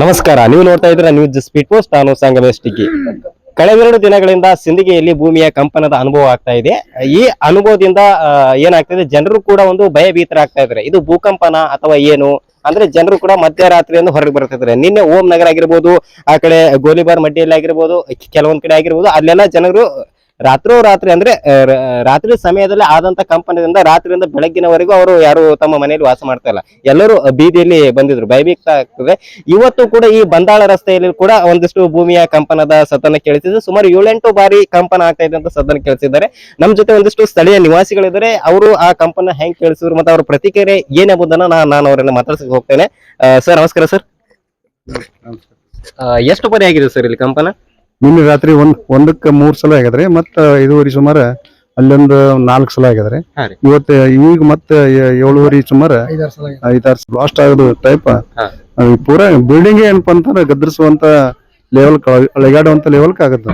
ನಮಸ್ಕಾರ. ನೀವು ನೋಡ್ತಾ ಇದ್ದೀರಾ ನ್ಯೂಸ್ ಸ್ಪೀಡ್ ಪೋಸ್ಟ್. ನಾನು ಸಂಗಮೇಶ್ ಟಿಕ್ಕಿ. ಕಳೆದೆರಡು ದಿನಗಳಿಂದ ಸಿಂದಿಗೆಯಲ್ಲಿ ಭೂಮಿಯ ಕಂಪನದ ಅನುಭವ ಆಗ್ತಾ ಇದೆ. ಈ ಅನುಭವದಿಂದ ಏನಾಗ್ತಾ ಏನಾಗ್ತಿದೆ? ಜನರು ಕೂಡ ಒಂದು ಭಯಭೀತರಾಗ್ತಾ ಇದ್ದಾರೆ. ಇದು ಭೂಕಂಪನ ಅಥವಾ ಏನು? ಅಂದ್ರೆ ಜನರು ಕೂಡ ಮಧ್ಯರಾತ್ರಿಯಿಂದ ಹೊರಗೆ ಬರ್ತಿದ್ದಾರೆ ನಿನ್ನೆ ಓಂ ನಗರ ಆಗಿರ್ಬೋದು, ಆ ಕಡೆ ಗೋಲಿಬಾರ್ ಮಡ್ಡಿಯಲ್ಲಿ ಆಗಿರ್ಬೋದು, ಕೆಲವೊಂದ್ ಕಡೆ ಆಗಿರ್ಬೋದು, ಅಲ್ಲೆಲ್ಲ ಜನರು ರಾತ್ರೋ ರಾತ್ರಿ ಅಂದ್ರೆ ರಾತ್ರಿ ಸಮಯದಲ್ಲಿ ಆದಂತ ಕಂಪನಿಯಿಂದ ರಾತ್ರಿಯಿಂದ ಬೆಳಗ್ಗಿನವರೆಗೂ ಅವರು ಯಾರು ತಮ್ಮ ಮನೆಯಲ್ಲಿ ವಾಸ ಮಾಡ್ತಾ ಇಲ್ಲ. ಎಲ್ಲರೂ ಬೀದಿಯಲ್ಲಿ ಬಂದಿದ್ರು. ಭಯಭೀತ ಆಗ್ತದೆ. ಇವತ್ತು ಕೂಡ ಈ ಬಂದಾಳ ರಸ್ತೆಯಲ್ಲಿ ಕೂಡ ಒಂದಿಷ್ಟು ಭೂಮಿಯ ಕಂಪನದ ಸದನ ಕೇಳಿಸಿದ್ರು ಸುಮಾರು ಏಳೆಂಟು ಬಾರಿ ಕಂಪನ ಆಗ್ತಾ ಇದೆ ಅಂತ ಸದನ ಕೇಳಿಸಿದ್ದಾರೆ ನಮ್ ಜೊತೆ ಒಂದಿಷ್ಟು ಸ್ಥಳೀಯ ನಿವಾಸಿಗಳಿದ್ದಾರೆ. ಅವರು ಆ ಕಂಪನ ಹೆಂಗ್ ಕೇಳಿಸಿದ್ರು ಮತ್ತೆ ಅವ್ರ ಪ್ರತಿಕ್ರಿಯೆ ಏನೆಂಬುದನ್ನ ನಾನು ಅವರನ್ನ ಮಾತಾಡ್ಸಕ್ ಹೋಗ್ತೇನೆ. ಸರ್ ನಮಸ್ಕಾರ ಸರ್. ಎಷ್ಟು ಬಾರಿ ಆಗಿದೆ ಸರ್ ಇಲ್ಲಿ ಕಂಪನ? ನಿನ್ನೆ ರಾತ್ರಿ ಒಂದ್ ಒಂದಕ್ಕೆ ಮೂರ್ ಸಲ ಆಗ್ಯದ್ರಿ ಮತ್ತ ಐದುವರೆ ಸುಮಾರ ಅಲ್ಲೊಂದು ನಾಲ್ಕು ಸಲ ಆಗ್ಯದ್ರಿ ಹಾ ರೀ. ಇವತ್ತು ಈಗ ಮತ್ತೆ ಏಳುವರೆ ಸುಮಾರ ಐದಾರು ಲಾಸ್ಟ್ ಆಗೋದು ಟೈಪ್ ಪೂರ ಬಿಲ್ಡಿಂಗ್ ಏನಪ್ಪಾ ಅಂತಂದ್ರ ಗದ್ರಿಸುವಂತ ಲೆವೆಲ್ ಅಳಗಾಡುವಂತ ಲೆವೆಲ್ ಆಗತ್ತ.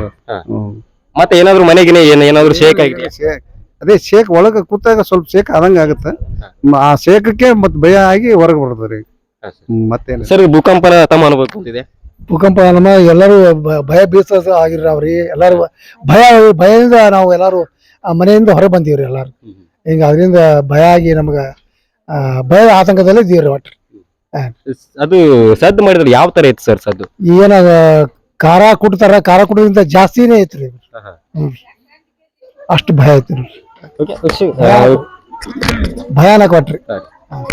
ಮತ್ತೆ ಏನಾದ್ರು ಮನೆಗಿನ ಏನಾದ್ರೂ ಏನಾದ್ರು ಶೇಕ್ ಆಗಿದೆ ಅದೇ ಶೇಕ್ ಒಳಗ ಕೂತಾಗ ಸ್ವಲ್ಪ ಶೇಕ್ ಆದಂಗ ಆಗತ್ತ. ಆ ಶೇಕಕ್ಕೆ ಮತ್ ಭಯ ಆಗಿ ಹೊರಗೆ ಬರ್ತದ್ರಿ ಮತ್ತೇನು? ಸರ್ ಭೂಕಂಪನ ತಮ್ಮ ಅನುಭವ ಬಂದಿದೆ. ಭೂಕಂಪ ನಮ್ಮ ಎಲ್ಲರೂ ಭಯ ಬೀಸ ಆಗಿರ್ರಿ ಎಲ್ಲರೂ ಭಯ ಭಯದಿಂದ ನಾವು ಎಲ್ಲರೂ ಆ ಮನೆಯಿಂದ ಹೊರ ಬಂದೀವ್ರಿ ಎಲ್ಲಾರು. ಹಿಂಗ ಅದರಿಂದ ಭಯ ಆಗಿ ನಮ್ಗ ಭಯ ಆತಂಕದಲ್ಲಿ ಇದೀವ್ರಿ ಒಟ್ಟು. ಅದು ಸದ್ದು ಮಾಡಿದ್ರೆ ಯಾವ ತರ ಇತ್ತು ಸರ್ ಸದ್ದು? ಏನ ಖಾರ ಕುಟ್ತಾರ ಖಾರ ಕುಟ್ಟೋದ್ರಿಂದ ಜಾಸ್ತಿನೇ ಐತ್ರಿ ಹ್ಮ್. ಅಷ್ಟು ಭಯ ಐತ್ರಿ ಭಯಾನಕ ಒಟ್ರಿ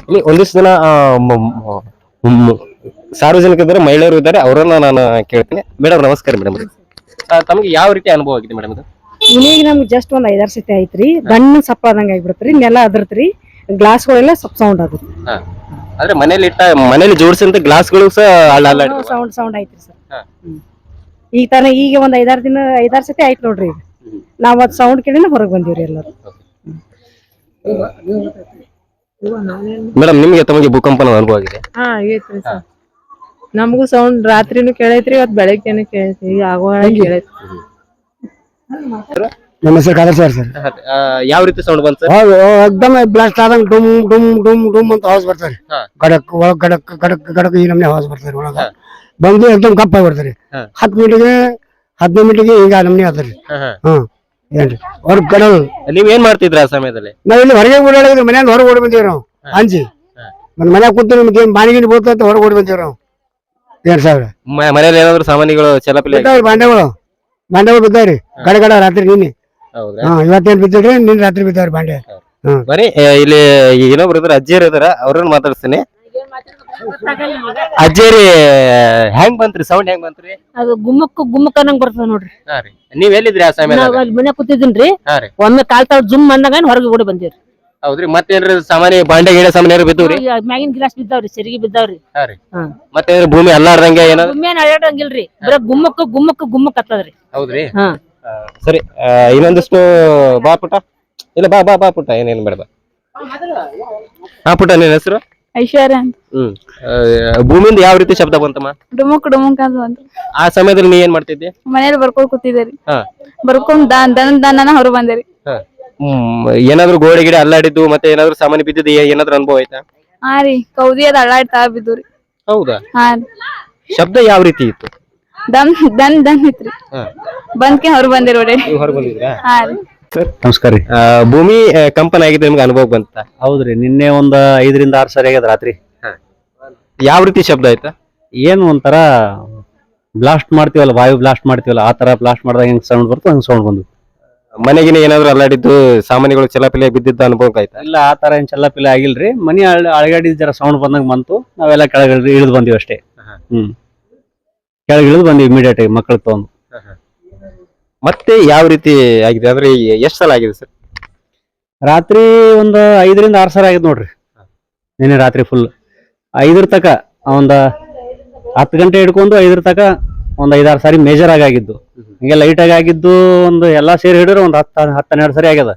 ಇಲ್ಲಿ ಒಂದಿಷ್ಟು ಜನ ಆ, ಮ- ಮ- ಮ್- ಸಾರ್ವಜನಿಕರಿದ್ದಾರೆ ಮಹಿಳೆಯರು ಇದ್ದಾರೆ ಅವರನ್ನ ನಾನು ಕೇಳ್ತೀನಿ. ಮೇಡಮ್ ನಮಸ್ಕಾರ ಮೇಡಮ್. ತಮಗೆ ಯಾವ ರೀತಿ ಅನುಭವ ಆಗಿದೆ ಮೇಡಮ್ ಇದು? ನಮ್ಗೆ ಜಸ್ಟ್ ಒಂದ್ ಐದಾರು ಸತಿ ಐತ್ರಿ ಗಣ್ಣ ಸಪ್ಪಳದಂಗ ಆಗ್ಬಿಡತ್ರಿ ನೆಲ ಅದರ್ತ್ರಿ ಗ್ಲಾಸ್ಗಳೆಲ್ಲ ಸಪ್ ಸೌಂಡ್ ಆಗುತ್ತೆ ಆದ್ರೆ ಮನೇಲಿ ಇಟ್ಟ ಮನೇಲಿ ಜೋಡಿಸಿದಂತ ಗ್ಲಾಸ್ಗಳು ಸಹ ಅಲ್ಲ ಸೌಂಡ್ ಸೌಂಡ್ ಐತ್ರಿ ಸರ್. ಹಾ. ಈಗ ತಾನ ಈಗ ಒಂದ್ ಐದಾರು ದಿನ ಐದಾರು ಸತಿ ಆಯ್ತು ನೋಡ್ರಿ ಈಗ. ನಾವ್ ಅದ್ ಸೌಂಡ್ ಕೇಳಿನ ಹೊರಗ್ ಬಂದಿವ್ರಿ ಎಲ್ಲರೂ. ಮೇಡಮ್ ನಿಮ್ಗೆ ತಮಗೆ ಭೂಕಂಪನ ಅನುಭವ ಆಗಿದೆ? ಹಾ. ಸರ್. ನಮಗೂ ಸೌಂಡ್ ರಾತ್ರಿನು ಕೇಳೈತ್ರಿ ಇವತ್ ಬೆಳಗ್ಗೆನೂ ಕೇಳೈತ್ರಿ. ಈಗ ಆಗುವಾಗ ಕೇಳೈತಿ ನಮ್ಮ ಹೆಸರು ಕಾದರ್ ಸರ್ ಸರ್. ಯಾವ ರೀತಿ ಸೌಂಡ್ ಬಂತು ಸರ್? ಹೌದು ಎಕ್ದಮ್ ಬ್ಲಾಸ್ಟ್ ಆದಂಗ ಡುಮ್ ಡುಮ್ ಡುಮ್ ಡುಮ್ ಅಂತ ಆವಾಜ್ ಬರ್ತಾರೆ. ಗಡಕ್ ಒಳಗ್ ಗಡಕ್ ಗಡಕ್ ಗಡಕ್ ಈ ನಮ್ನೆ ಆವಾಜ್ ಬರ್ತಾರೆ ಒಳಗ. ಬಂದು ಎಕ್ದಮ್ ಕಪ್ಪ ಬರ್ತಾರೆ. ಹತ್ತು ಮಿನಿಟ್ಗೆ ಹದಿನೈದು ಮಿನಿಟ್ಗೆ ಈಗ ನಮ್ನೆ ಆದ್ರಿ ಹ್ಮ್ ಏನ್ರಿ? ಹೊರಗ್ ಗಡಲ್ ನೀವ್ ಏನ್ ಮಾಡ್ತಿದ್ರ ಆ ಸಮಯದಲ್ಲಿ? ನಾವ್ ಇಲ್ಲಿ ಹೊರಗೆ ಓಡಾಡಿದ್ರೆ ಮನೆಯಿಂದ ಹೊರಗೆ ಓಡಿ ಬಂದೀವಿ ನಾವು. ಅಂಜಿ. ಮನ್ಯಾಗ ಕೂತು ನಿಮ್ಗೆ ಏನ್ ಬಾಣಿಗಿನ ಬೋತ ಅಂತ ಹೊರಗೆ ಓಡಿ ಬಂದೀವಿ ನಾವು. ಎರಡ್ ಸಾವಿರ. ಮ- ಮನೇಲಿ ಏನಾದ್ರು ಸಾಮಾನ್ಯಗಳು ಚಲಪಲಿ ಬಿದ್ದಾವ್ರಿ ಬಾಂಡೆಗಳು. ಬಾಂಡೆಗಳು ಬಿದ್ದಾವ್ರಿ. ಗಡ ಗಡ ರಾತ್ರಿ ನಿನ್ನೆ. ಹೌದಾ ಹಾ ಇವತ್ತೇನ್ ಬಿದ್ದಿಲ್ರಿ? ನಿನ್ನೆ ರಾತ್ರಿ ಬಿದ್ದಾವ್ರಿ ಬಾಂಡೆ. ಬರೀ ಆ, ಇಲ್ಲಿ ಇನ್ನೊಬ್ರು ಇದಾರೆ ಅಜ್ಜಿಯರು ಇದಾರ ಅವ್ರನ್ನ ಮಾತಾಡ್ತೀನಿ ಅಜ್ಜಿಯರಿ ಹೆಂಗ್ ಬಂತ್ರಿ? ಸೌಂಡ್ ಹೆಂಗ್ ಬಂತ್ರಿ? ಅದು ಗುಮ್ಮಕ್ ಗುಮ್ಮಕ್ ಅನ್ನಂಗ್ ಬರ್ತದ ನೋಡ್ರಿ. ನೀವ್ ಎಲ್ಲಿದ್ರಿ ಆ ನಾವ್ ಸಮಯದಾಗ ಅಲ್ಲಿ ಮನೆ ಕೂತಿದ್ದೀನ್ರಿ. ಹಾ ರೀ. ಒಮ್ಮೆ ಕಾಲ್ ತಾವ್ ಜುಮ್ ಅಂದಾಗ ಹೊರಗೆ ಓಡಿ ಬಂದಿವ್ರಿ. ಹೌದ್ರಿ ಮತ್ತೇನ್ರಿ ಸಾಮಾನ್ಯ ಬಾಂಡೆ ಗಿಡ ಸಾಮಾನ್ಯ ಬಿದ್ದವ್ರಿ? ಮ್ಯಾಗಿನ ಗಿಲಾಸ್ ಬಿದ್ದಾವ್ರಿ ಸರಿಗೆ ಬಿದ್ದಾವ್ರಿ. ಹಾ ರೀ. ಹಾ. ಮತ್ತೇನ್ರಿ ಭೂಮಿ ಅಲ್ಲಾರ್ದಂಗೆ ಏನಾದ್ರು? ಗುಮ್ಮೇನ್ ಅಡ್ಯಾಡಂಗಿಲ್ರಿ ಬರೀ ಗುಮ್ಮಕ್ಕ ಗುಮ್ಮಕ್ಕ ಗುಮ್ಮಕ್ ಹತ್ತದ್ರಿ. ಹೌದ್ರಿ. ಹಾ. ಆ, ಸರಿ ಆ, ಇನ್ನೊಂದಿಷ್ಟು ಬಾ ಪುಟ ಇಲ್ಲ ಬಾ ಬಾ ಬಾ ಪುಟ ಏನೇನ್ ಬೇಡ ಬಾ ಹಾ ಪುಟ ನಿನ್ನ ಹೆಸರು? ಐಶ್ವರ್ಯ ಅಂತ. ಹ್ಮ್. ಆ, ಭೂಮಿಯಿಂದ ಯಾವ ರೀತಿ ಶಬ್ದ ಬಂತಮ್ಮ? ಡುಮುಕ್ ಡುಮುಕ್ ಅಂತ. ಬಂತು ಆ ಸಮಯದಲ್ಲಿ ನೀ ಏನ್ ಮಾಡ್ತಿದ್ದೆ? ಮನೇಲಿ ಬರ್ಕೊಂಡ್ ಕೂತಿದ್ದೀರಿ ಹಾ. ಬರ್ಕೊಂಡ್ ದನ್ ದನ ದನ ಹೊರ ಬಂದೆ ಹಾ. ಹ್ಮ್. ಏನಾದ್ರು ಗೋಡೆ ಗಿಡ ಅಲ್ಲಾಡಿದ್ದು ಮತ್ತೆ ಏನಾದ್ರು ಸಾಮಾನ್ಯ ಬಿದ್ದಿದ್ದು ಏ- ಏನಾದ್ರು ಅನುಭವ ಆಯ್ತಾ? ಹಾ ರೀ ಕೌದಿ ಅದ ಅಳ್ಳಾಡ್ತಾ ಬಿದ್ದುರಿ ಹೌದಾ? ಹಾ ರೀ. ಶಬ್ದ ಯಾವ ರೀತಿ ಇತ್ತು? ದಮ್ ದನ್ ದನ್ ಇತ್ರಿ. ಹಾ. ಬಂದ್ಕೆ ಹೊರ ಬಂದಿರಿ ಹಾ ರೀ. ನಮಸ್ಕಾರ ರೀ. ಆ, ಭೂಮಿ ಆ, ಕಂಪನ ಆಗಿದ್ದು ನಿಮ್ಗೆ ಅನುಭವ ಬಂತ? ಹೌದ್ರಿ ನಿನ್ನೆ ಒಂದ್ ಐದರಿಂದ ಆರು ಸರಿ ಆಗ್ಯದ ರಾತ್ರಿ. ಯಾವ ರೀತಿ ಶಬ್ದ ಆಯ್ತಾ? ಏನು ಒಂಥರ ಬ್ಲಾಸ್ಟ್ ಮಾಡ್ತೀವಲ್ಲ ವಾಯು ಬ್ಲಾಸ್ಟ್ ಮಾಡ್ತೀವಲ್ಲ ಆ ತರ ಬ್ಲಾಸ್ಟ್ ಮಾಡಿದಾಗ ಹೆಂಗ್ ಸೌಂಡ್ ಬರ್ತೋ ಹಂಗ್ ಸೌಂಡ್ ಬಂದು ಮನೆಗಿನ ಏನಾದ್ರು ಅಲ್ಲಾಡಿದ್ದು ಸಾಮಾನ್ಯಗಳು ಚಲಪಿಲೆ ಬಿದ್ದಿದ್ದ ಅನುಭವ ಆಯ್ತಾ? ಇಲ್ಲ ಆ ತರ ಏನ್ ಚಲಪಿಲೆ ಆಗಿಲ್ರಿ. ಮನಿ ಅಳ್ ಅಳಗಾಡಿದ ಜರ ಸೌಂಡ್ ಬಂದಂಗ ಬಂತು. ನಾವೆಲ್ಲ ಕೆಳಗೆ ಇಳಿದು ಬಂದಿವಿ ಅಷ್ಟೇ. ಹ್ಮ್. ಕೆಳಗೆ ಇಳಿದು ಬಂದಿವಿ ಇಮಿಡಿಯೇಟ್ ಆಗಿ ಮಕ್ಕಳು ತಗೊಂಡು ಮತ್ತೆ ಯಾವ ರೀತಿ ಆಗಿದೆ? ಅಂದ್ರೆ ಎಷ್ಟು ಸಲ ಆಗಿದೆ ಸರ್? ರಾತ್ರಿ ಒಂದು ಐದರಿಂದ ಆರು ಸಲ ಆಗಿದೆ ನೋಡ್ರಿ. ನಿನ್ನೆ ರಾತ್ರಿ ಫುಲ್ ಐದರ ತಕ ಒಂದ ಹತ್ತು ಗಂಟೆ ಹಿಡ್ಕೊಂಡು ಐದರ ತಕ ಒಂದ್ ಐದಾರು ಸಾರಿ ಮೇಜರ್ ಆಗಿ ಆಗಿದ್ದು. ಹಿಂಗೆ ಲೈಟ್ ಆಗಿ ಆಗಿದ್ದು ಒಂದು ಎಲ್ಲಾ ಸೇರಿ ಹಿಡಿದ್ರೆ ಒಂದು ಹತ್ತು ಹತ್ತು ಹನ್ನೆರಡು ಸರಿ ಆಗ್ಯದ.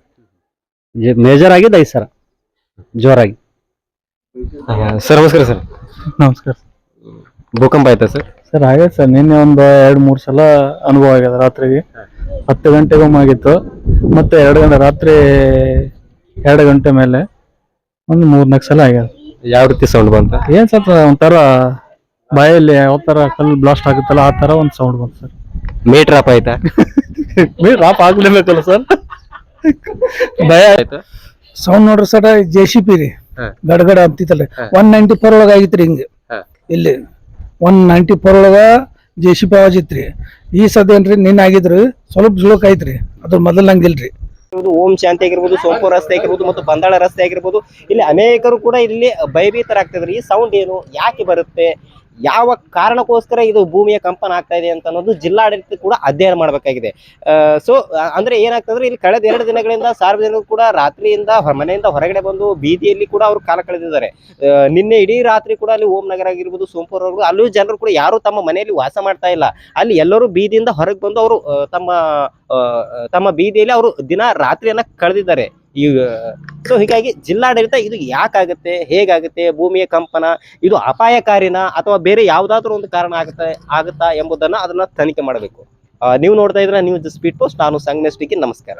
ಮೇಜರ್ ಆಗಿದ್ದು ಐದು ಸರ. ಜೋರಾಗಿ. ಸರ್ ನಮಸ್ಕಾರ ಸರ್. ನಮಸ್ಕಾರ ಭೂಕಂಪ ಆಯ್ತಾ ಸರ್? ಸರ್ ಹಾಗೆ ಸರ್ ನಿನ್ನೆ ಒಂದು ಎರಡು ಮೂರು ಸಲ ಅನುಭವ ಆಗ್ಯದ ರಾತ್ರಿಗೆ. ಹತ್ತು ಗಂಟೆಗೊಮ್ಮೆ ಆಗಿತ್ತು. ಮತ್ತೆ ಎರಡು ಗಂಟೆ ರಾತ್ರಿ ಎರಡು ಗಂಟೆ ಮೇಲೆ ಒಂದು ಮೂರ್ನಾಲ್ಕು ಸಲ ಆಗ್ಯದ. ಯಾವ ರೀತಿ ಸೌಂಡ್ ಬಂತ? ಏನ್ ಸರ್ ಒಂಥರ ಬಾಯಲ್ಲಿ ಯಾವ ತರ ಕಲ್ಲು ಬ್ಲಾಸ್ಟ್ ಆಗುತ್ತಲ್ಲ ಆ ತರ ಒಂದು ಸೌಂಡ್ ಬಂತು ಸರ್. ಮೀಟರ್ ಅಪ್ ಆಯ್ತಾ? ರಾಪ್ ಆಗ್ಲೇಬೇಕಲ್ಲ ಸರ್ ಭಯ ಆಯ್ತಾ? ಸೌಂಡ್ ನೋಡ್ರಿ ಸರ್ ಜೆ ಸಿ ಪಿ ರೀ. ಹಾ. ಗಡಗಡ ಅಂತಿತ್ತಲ್ಲ. ಒನ್ ನೈಂಟಿ ಫೋರ್ ಒಳಗ ಆಗಿತ್ರಿ ಹಿಂಗ. ಹಾ. ಇಲ್ಲಿ ಒನ್ ನೈಂಟಿ ಫೋರ್ ಒಳಗ ಜೆ ಸಿ ಪಿ ಆವಾಜ್ ಇತ್ರಿ. ಈ ಸದ್ಯ ಏನ್ರಿ ನಿನ್ನ ಆಗಿದ್ರಿ ಸ್ವಲ್ಪ ಜುಳುಕ್ ಐತ್ರಿ ಅದ್ರ ಮೊದಲ್ ನಂಗಿಲ್ರಿ ಆಗಿರ್ಬೋದು, ಓಂ ಶಾಂತಿ ಆಗಿರ್ಬೋದು ಸೋಂಪು ರಸ್ತೆ ಆಗಿರ್ಬೋದು ಮತ್ತು ಬಂದಾಳ ರಸ್ತೆ ಆಗಿರ್ಬೋದು. ಇಲ್ಲಿ ಅನೇಕರು ಕೂಡ ಇಲ್ಲಿ ಭಯಭೀತರಾಗ್ತಿದ್ರು. ಈ ಸೌಂಡ್ ಏನು ಯಾಕೆ ಬರುತ್ತೆ? ಯಾವ ಕಾರಣಕ್ಕೋಸ್ಕರ ಇದು ಭೂಮಿಯ ಕಂಪನ ಆಗ್ತಾ ಇದೆ ಅಂತ ಅನ್ನೋದು ಜಿಲ್ಲಾಡಳಿತ ಕೂಡ ಅಧ್ಯಯನ ಮಾಡಬೇಕಾಗಿದೆ. ಸೊ ಅಂದ್ರೆ ಏನಾಗ್ತದ್ರೆ ಇಲ್ಲಿ ಕಳೆದ ಎರಡು ದಿನಗಳಿಂದ ಸಾರ್ವಜನಿಕರು ಕೂಡ ರಾತ್ರಿಯಿಂದ ಮನೆಯಿಂದ ಹೊರಗಡೆ ಬಂದು ಬೀದಿಯಲ್ಲಿ ಕೂಡ ಅವರು ಕಾಲ ಕಳೆದಿದ್ದಾರೆ. ನಿನ್ನೆ ಇಡೀ ರಾತ್ರಿ ಕೂಡ ಅಲ್ಲಿ ಓಂ ನಗರ ಆಗಿರ್ಬೋದು, ಸೋಂಪುರವರೆಗೂ ಅಲ್ಲೂ ಜನರು ಕೂಡ ಯಾರು ತಮ್ಮ ಮನೆಯಲ್ಲಿ ವಾಸ ಮಾಡ್ತಾ ಇಲ್ಲ. ಅಲ್ಲಿ ಎಲ್ಲರೂ ಬೀದಿಯಿಂದ ಹೊರಗೆ ಬಂದು ಅವರು ತಮ್ಮ ತಮ್ಮ ಬೀದಿಯಲ್ಲಿ ಅವರು ದಿನ ರಾತ್ರಿಯನ್ನ ಕಳೆದಿದ್ದಾರೆ. ಈ ಸೊ ಹೀಗಾಗಿ ಜಿಲ್ಲಾಡಳಿತ ಇದು ಯಾಕಾಗುತ್ತೆ, ಹೇಗಾಗುತ್ತೆ, ಭೂಮಿಯ ಕಂಪನ, ಇದು ಅಪಾಯಕಾರಿನ ಅಥವಾ ಬೇರೆ ಯಾವ್ದಾದ್ರು ಒಂದು ಕಾರಣ ಆಗುತ್ತೆ, ಆಗುತ್ತಾ ಎಂಬುದನ್ನ ಅದನ್ನ ತನಿಖೆ ಮಾಡಬೇಕು. ನೀವು ನೋಡ್ತಾ ಇದ್ರೆ ನ್ಯೂಸ್ ಸ್ಪೀಡ್ ಪೋಸ್ಟ್ ನಾನು ಸಂಗಮೇಶ್ ನಮಸ್ಕಾರ.